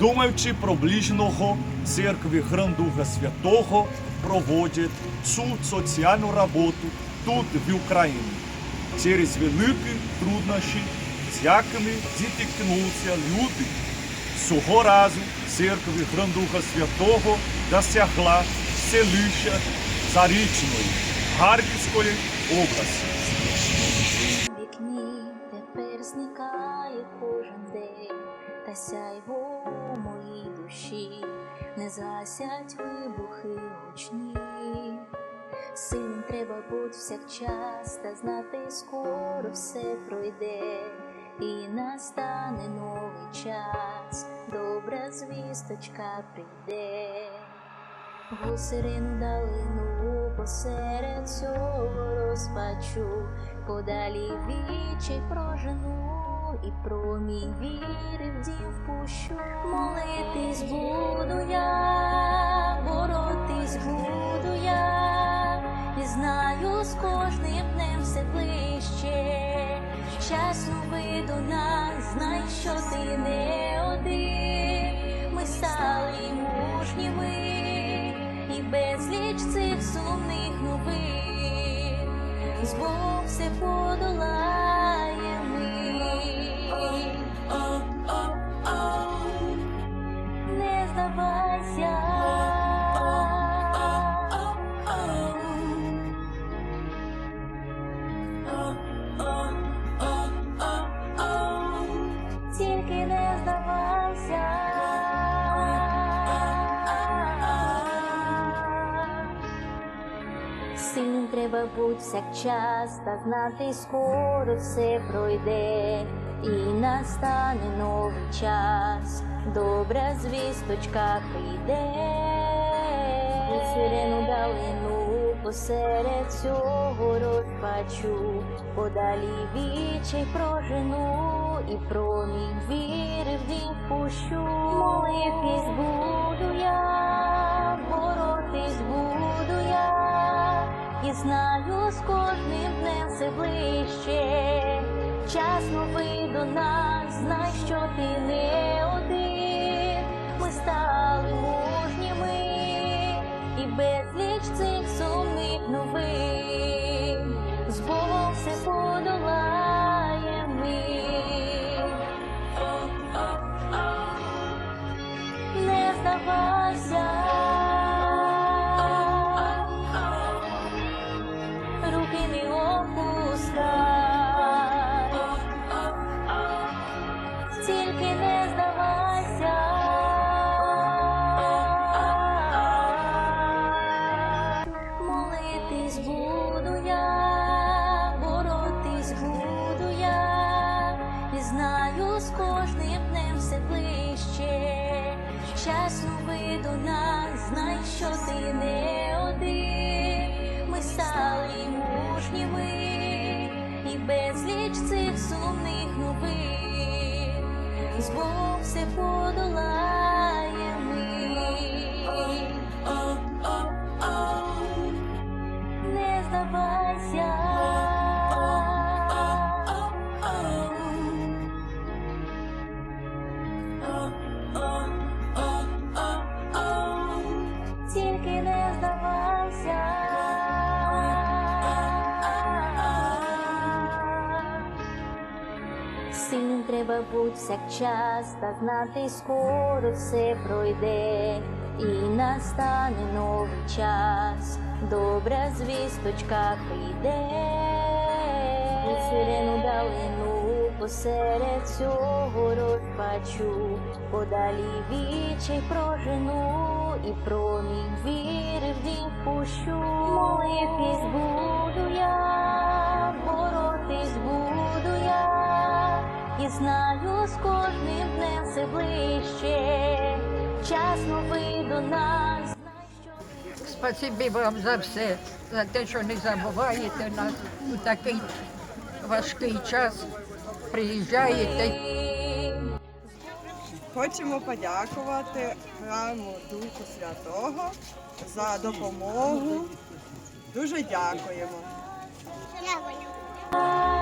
Думаючи про ближнього, церкви Грандуга Святого проводять цю соціальну роботу тут, в Україні, через великі труднощі, з якими зіткнулися люди. Цього разу церкви Грандуга Святого досягла селища Зарічної Харківської області. вікні тепер зникає кожен день, та сяйво у моїй душі, не засять вибухи гучні. Сильним треба бути всякчас та знати, скоро все пройде, і настане новий час, добра звісточка прийде. У сирену далину посеред цього розпачу, подалі вічей прожену і промінь віри в дім впущу. Молитись буду я, боротись буду я, і знаю з кожним днем все ближче. Час новий до нас, знай, що ти не один. Ми стали мужніми і безліч цих сумних новин. З все подолає ми. Не здавайся. Треба бути всякчас та знати, скоро все пройде, і настане новий час, добра звісточка прийде, сирену далину посеред цього розпачу, подалі вічей прожену і промінь віри в дім впущу. Молитись буду знаю з кожним днем все ближче. Час новий до нас, знай, що ти не один. Ми стали мужніми і безліч цих сумних новин. З Богом все подолає ми. Не здавайся. Тільки не здавайся. Новин. З Богом все подолає ми. Не здавайся. Тільки не треба бути всякчас та знати, скоро все пройде, і настане новий час, добра звісточка прийде, у сирену далину посеред цього розпачу, подалі вічей прожену і промінь віри в дім впущу. Молитись буду знаю з кожним днем все ближче. Час новий до нас. Спасибі вам за все, за те, що не забуваєте нас у такий важкий час. Приїжджаєте. Хочемо подякувати храму Духу Святого за допомогу. Дуже дякуємо. Дякую.